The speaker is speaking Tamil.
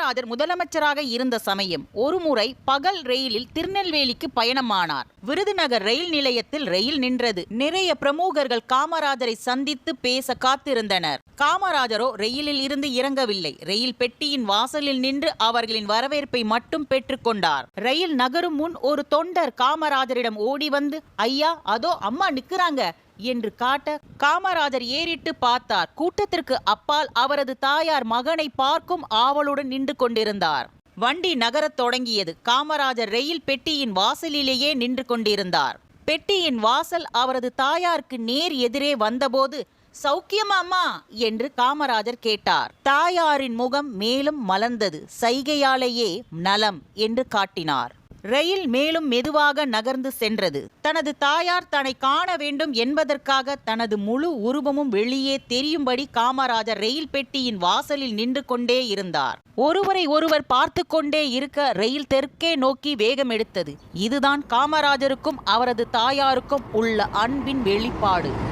காமராஜர் முதலமைச்சராக இருந்த சமயம் ஒருமுறை பகல் ரயிலில் திருநெல்வேலிக்கு பயணமானார். விருதுநகர் ரயில் நிலையத்தில் ரயில் நின்றது. நிறைய பிரமுகர்கள் காமராஜரை சந்தித்து பேச காத்திருந்தனர். காமராஜரோ ரயிலில் இருந்து இறங்கவில்லை. ரயில் பெட்டியின் வாசலில் நின்று அவர்களின் வரவேற்பை மட்டும் பெற்றுக்கொண்டார் ரயில் நகரும் முன் ஒரு தொண்டர் காமராஜரிடம் ஓடி வந்து ஐயா அதோ அம்மா நிக்கிறாங்க. என்று காட்ட காமராஜர் ஏறிட்டு பார்த்தார். கூட்டத்திற்கு அப்பால் அவரது தாயார் மகனை பார்க்கும் ஆவலுடன் நின்று கொண்டிருந்தார். வண்டி நகரத் தொடங்கியது. காமராஜர் ரயில் பெட்டியின் வாசலிலேயே நின்று கொண்டிருந்தார். பெட்டியின் வாசல் அவரது தாயாருக்கு நேர் எதிரே வந்தபோது சௌக்கியமாமா என்று காமராஜர் கேட்டார். தாயாரின் முகம் மேலும் மலர்ந்தது. சைகையாலேயே நலம் என்று காட்டினார். ரயில் மேலும் மெதுவாக நகர்ந்து சென்றது. தனது தாயார் தன்னை காண வேண்டும் என்பதற்காக தனது முழு உருவமும் வெளியே தெரியும்படி காமராஜர் ரயில் பெட்டியின் வாசலில் நின்று கொண்டே இருந்தார். ஒருவரை ஒருவர் பார்த்து கொண்டே இருக்க ரயில் தெற்கே நோக்கி வேகம் எடுத்தது. இதுதான் காமராஜருக்கும் அவரது தாயாருக்கும் உள்ள அன்பின் வெளிப்பாடு.